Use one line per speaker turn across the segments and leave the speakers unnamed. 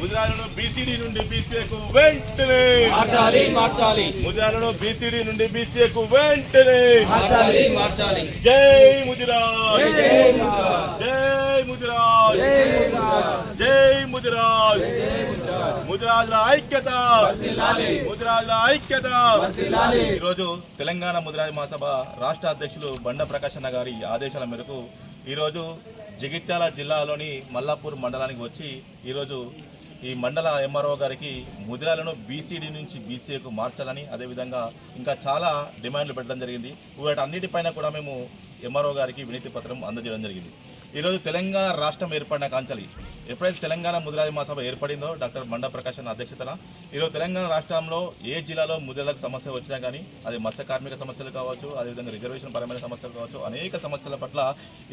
ముదిరాలను BCD నుండి బీసీఏకు వెంటనే
మార్చాలి మార్చాలి.
ముదిరాలను బీసీడీ నుండి బీసీఏకు వెంటనే
మార్చాలి మార్చాలి.
జై ముదిరాజ్ జై ముదిరాజ్ జై ముదిరాజ్ ముదిరాజుల ఐక్యత. ముదిరాజుల ఐక్యత. ఈరోజు తెలంగాణ ముదిరాజ్ మహాసభ రాష్ట్ర అధ్యక్షులు బండ ప్రకాశన్న గారి ఆదేశాల మేరకు ఈరోజు జగిత్యాల జిల్లాలోని మల్లాపూర్ మండలానికి వచ్చి ఈరోజు ఈ మండల ఎంఆర్ఓ గారికి ముదిరాలను బీసీడీ నుంచి బీసీఏకు మార్చాలని అదేవిధంగా ఇంకా చాలా డిమాండ్లు పెట్టడం జరిగింది. వీటన్నిటిపైన కూడా మేము ఎంఆర్ఓ గారికి వినతి పత్రం అందజేయడం జరిగింది. ఈరోజు తెలంగాణ రాష్ట్రం ఏర్పడిన కాంచలి ఎప్పుడైతే తెలంగాణ ముదిరాజ మహాసభ ఏర్పడిందో డాక్టర్ మండా ప్రకాశ్ అన్న అధ్యక్షతన ఈరోజు తెలంగాణ రాష్ట్రంలో ఏ జిల్లాలో ముదిరాలకు సమస్య వచ్చినా కానీ అది మత్స్య కార్మిక సమస్యలు కావచ్చు అదేవిధంగా రిజర్వేషన్ పరమైన సమస్యలు కావచ్చు అనేక సమస్యల పట్ల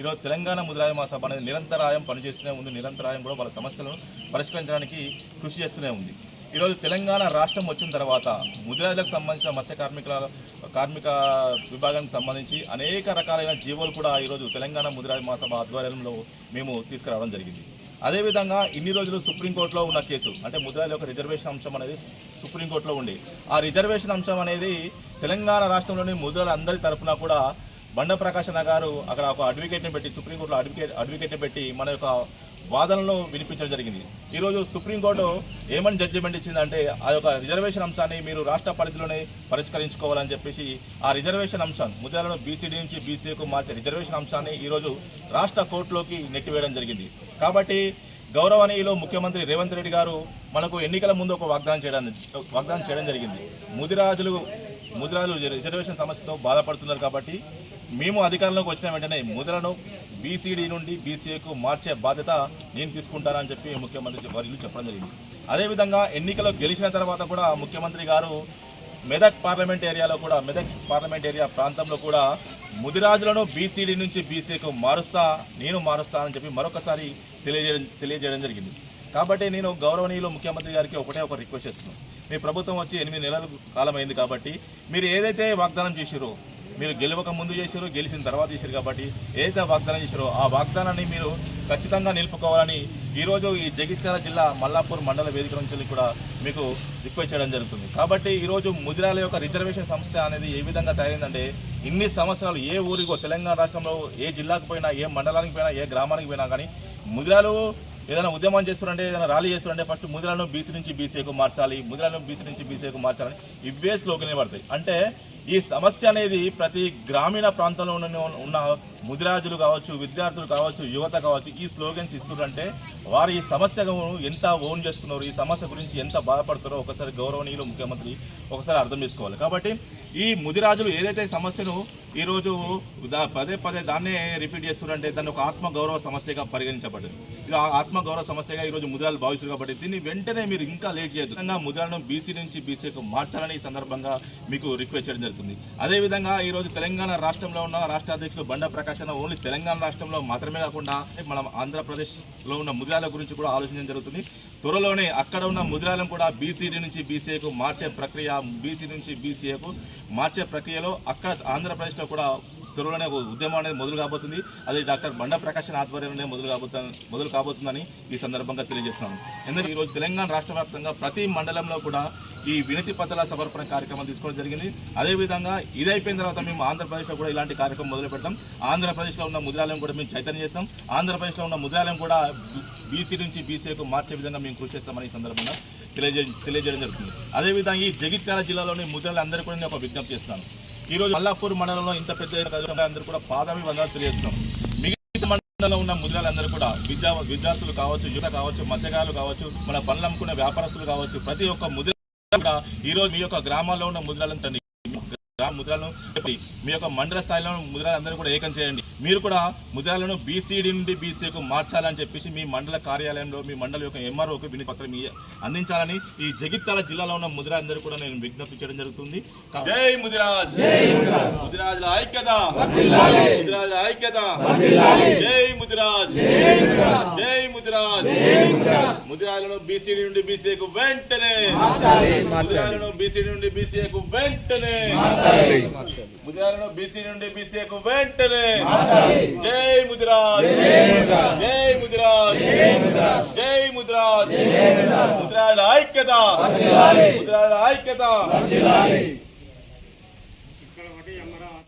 ఈరోజు తెలంగాణ ముదిరాజ మహాసభ అనేది నిరంతరాయం పనిచేస్తూనే ఉంది నిరంతరాయం కూడా వాళ్ళ సమస్యలను పరిష్కరించడానికి కృషి చేస్తూనే ఉంది. ఈరోజు తెలంగాణ రాష్ట్రం వచ్చిన తర్వాత ముదిరాజులకు సంబంధించిన మత్స్య కార్మికుల కార్మిక విభాగానికి సంబంధించి అనేక రకాలైన జీవోలు కూడా ఈరోజు తెలంగాణ ముదిరాజు మహాసభ ఆధ్వర్యంలో మేము తీసుకురావడం జరిగింది. అదేవిధంగా ఇన్ని రోజులు సుప్రీంకోర్టులో ఉన్న కేసు అంటే ముద్రాయిల యొక్క రిజర్వేషన్ అంశం అనేది సుప్రీంకోర్టులో ఉంది ఆ రిజర్వేషన్ అంశం అనేది తెలంగాణ రాష్ట్రంలోని ముద్రాల అందరి తరఫున కూడా బండ ప్రకాశన గారు అక్కడ ఒక అడ్వకేట్ని పెట్టి సుప్రీంకోర్టులో అడ్వకేట్ అడ్వకేట్ని పెట్టి మన యొక్క వాదనలు వినిపించడం జరిగింది. ఈరోజు సుప్రీంకోర్టు ఏమని జడ్జిమెంట్ ఇచ్చిందంటే ఆ యొక్క రిజర్వేషన్ అంశాన్ని మీరు రాష్ట్ర పరిధిలోనే పరిష్కరించుకోవాలని చెప్పేసి ఆ రిజర్వేషన్ అంశం ముద్రలను బీసీడీ నుంచి బీసీఏకు మార్చే రిజర్వేషన్ అంశాన్ని ఈరోజు రాష్ట్ర కోర్టులోకి నెట్టివేయడం జరిగింది. కాబట్టి గౌరవనీయులు ముఖ్యమంత్రి రేవంత్ రెడ్డి గారు మనకు ఎన్నికల ముందు ఒక వాగ్దానం చేయడం వాగ్దానం చేయడం జరిగింది. ముదిరాజులు ముదిరాజులు రిజర్వేషన్ సమస్యతో బాధపడుతున్నారు కాబట్టి మేము అధికారంలోకి వచ్చిన వెంటనే ముద్రను బీసీడీ నుండి బీసీఏకు మార్చే బాధ్యత నేను తీసుకుంటానని చెప్పి ముఖ్యమంత్రి వర్యులు చెప్పడం జరిగింది. అదేవిధంగా ఎన్నికలో గెలిచిన తర్వాత కూడా ముఖ్యమంత్రి గారు మెదక్ పార్లమెంట్ ఏరియాలో కూడా మెదక్ పార్లమెంట్ ఏరియా ప్రాంతంలో కూడా ముదిరాజులను బీసీడీ నుంచి బీసీకు మారుస్తా నేను మారుస్తా అని చెప్పి మరొకసారి తెలియజేయడం తెలియజేయడం జరిగింది. కాబట్టి నేను గౌరవనీయులు ముఖ్యమంత్రి గారికి ఒకటే ఒక రిక్వెస్ట్ చేస్తున్నాను. మీ ప్రభుత్వం వచ్చి ఎనిమిది నెలల కాలం అయింది కాబట్టి మీరు ఏదైతే వాగ్దానం చేసిరో మీరు గెలవక ముందు చేశారు గెలిచిన తర్వాత చేశారు కాబట్టి ఏదైతే వాగ్దానం చేశారో ఆ వాగ్దానాన్ని మీరు ఖచ్చితంగా నిలుపుకోవాలని ఈరోజు ఈ జగిత్యాల జిల్లా మల్లాపూర్ మండల వేదిక నుంచి కూడా మీకు రిక్వెస్ట్ చేయడం జరుగుతుంది. కాబట్టి ఈరోజు ముదిరాల యొక్క రిజర్వేషన్ సమస్య అనేది ఏ విధంగా తయారైందంటే ఇన్ని సంవత్సరాలు ఏ ఊరికో తెలంగాణ రాష్ట్రంలో ఏ జిల్లాకు పోయినా ఏ మండలానికి పోయినా ఏ గ్రామానికి పోయినా కానీ ముదిరాలు ఏదైనా ఉద్యమం చేస్తుంటే ఏదైనా ర్యాలీ చేస్తుంటే ఫస్ట్ ముదిరాలను బీసీ నుంచి బీసీఏకు మార్చాలి ముదిరాలను బీసీ నుంచి బీసీకు మార్చాలని ఇవే స్లోగనే పడతాయి. అంటే ఈ సమస్య అనేది ప్రతి గ్రామీణ ప్రాంతంలో ఉన్న ముదిరాజులు కావచ్చు విద్యార్థులు కావచ్చు యువత కావచ్చు ఈ స్లోగన్స్ ఇస్తుంటే వారు ఈ సమస్యను ఎంత ఓన్ చేసుకున్నారు ఈ సమస్య గురించి ఎంత బాధపడుతారో ఒకసారి గౌరవనీయులు ముఖ్యమంత్రి ఒకసారి అర్థం చేసుకోవాలి. కాబట్టి ఈ ముదిరాజులు ఏదైతే సమస్యను ఈరోజు దా- పదే పదే దాన్నే రిపీట్ చేస్తున్నారంటే దాన్ని ఒక ఆత్మగౌరవ సమస్యగా పరిగణించబడింది ఇది ఆ సమస్యగా ఈరోజు ముదిరాలు భావిస్తారు కాబట్టి దీన్ని వెంటనే మీరు ఇంకా లేట్ చేయదు విధంగా ముదిరాలను బీసీ నుంచి బీసీకు మార్చాలని ఈ సందర్భంగా మీకు రిక్వెస్ట్ చేయడం జరుగుతుంది. అదేవిధంగా ఈరోజు తెలంగాణ రాష్ట్రంలో ఉన్న రాష్ట్ర అధ్యక్షుడు బండ ప్రకాశన ఓన్లీ తెలంగాణ రాష్ట్రంలో మాత్రమే కాకుండా మనం ఆంధ్రప్రదేశ్లో ఉన్న ముదిరాల గురించి కూడా ఆలోచించడం జరుగుతుంది. త్వరలోనే అక్కడ ఉన్న ముదిరాలను కూడా బీసీడీ నుంచి బీసీఏకు మార్చే ప్రక్రియ బీసీ నుంచి బీసీఏకు మార్చే ప్రక్రియలో అక్కడ ఆంధ్రప్రదేశ్లో కూడా త్వరలోనే ఒక ఉద్యమం అనేది మొదలు కాబోతుంది. అది డాక్టర్ బండ ప్రకాశన్ ఆధ్వర్యంలోనే మొదలు కాబోతా మొదలు కాబోతుందని ఈ సందర్భంగా తెలియజేస్తున్నాను. ఎందుకంటే ఈరోజు తెలంగాణ రాష్ట్ర వ్యాప్తంగా ప్రతి మండలంలో కూడా ఈ వినతి పత్రాల సమర్పణ కార్యక్రమం తీసుకోవడం జరిగింది. అదేవిధంగా ఇది అయిపోయిన తర్వాత మేము ఆంధ్రప్రదేశ్లో కూడా ఇలాంటి కార్యక్రమం మొదలు పెట్టాం. ఆంధ్రప్రదేశ్లో ఉన్న ముద్రాలయం కూడా మేము చైతన్యం చేస్తాం. ఆంధ్రప్రదేశ్లో ఉన్న ముద్రాలయం కూడా బీసీ నుంచి బీసీకు మార్చే విధంగా మేము కృషి చేస్తామని ఈ సందర్భంగా తెలియజే తెలియజేయడం జరుగుతుంది. అదేవిధంగా ఈ జగిత్యాల జిల్లాలోని ముద్రలు అందరూ కూడా నేను ఒక విజ్ఞప్తి చేస్తాను ఈ రోజు మల్లాపూర్ మండలంలో ఇంత పెద్ద అందరూ కూడా పాదామి వందలు తెలియజేస్తున్నాం. మండలంలో ఉన్న ముద్రాలందరూ కూడా విద్యా విద్యార్థులు కావచ్చు యువత కావచ్చు మత్స్యకారులు కావచ్చు మన పనులు అమ్ముకునే వ్యాపారస్తులు కావచ్చు ప్రతి ఒక్క ముద్ర కూడా ఈ రోజు మీ యొక్క గ్రామాల్లో ఉన్న ముద్రలంతా గ్రామ ముద్రలను మీ యొక్క మండల స్థాయిలో ముద్రలందరూ కూడా ఏకం చేయండి. మీరు కూడా ముద్రలను బీసీడీ నుండి బీసీకు మార్చాలని చెప్పేసి మీ మండల కార్యాలయంలో మీ మండల యొక్క ఎంఆర్ఓకి వినతి పత్రం అందించాలని ఈ జగిత్యాల జిల్లాలో ఉన్న ముద్రలందరూ కూడా నేను విజ్ఞప్తి చేయడం జరుగుతుంది. జై ముదిరాజ్ ముదిరాజుల ఐక్యత! ముదిరాజుల ఐక్యత! జై ముదిరాజ్ జై ముదిరాజ్ ముదిరాజులను బీసీడీ నుండి బీసీకు వెంటనే ముదిరాజులను బీసీడీ నుండి బీసీకు వెంటనే ముదిరాజులను బీసీ నుండి బీసీకు వెంటనే జై ముదిరాజ్. జై ముదిరాజ్. జై ముదిరాజ్. ముదిరాజ్. ఐక్యత ముదిరాజ్. ఐక్యత.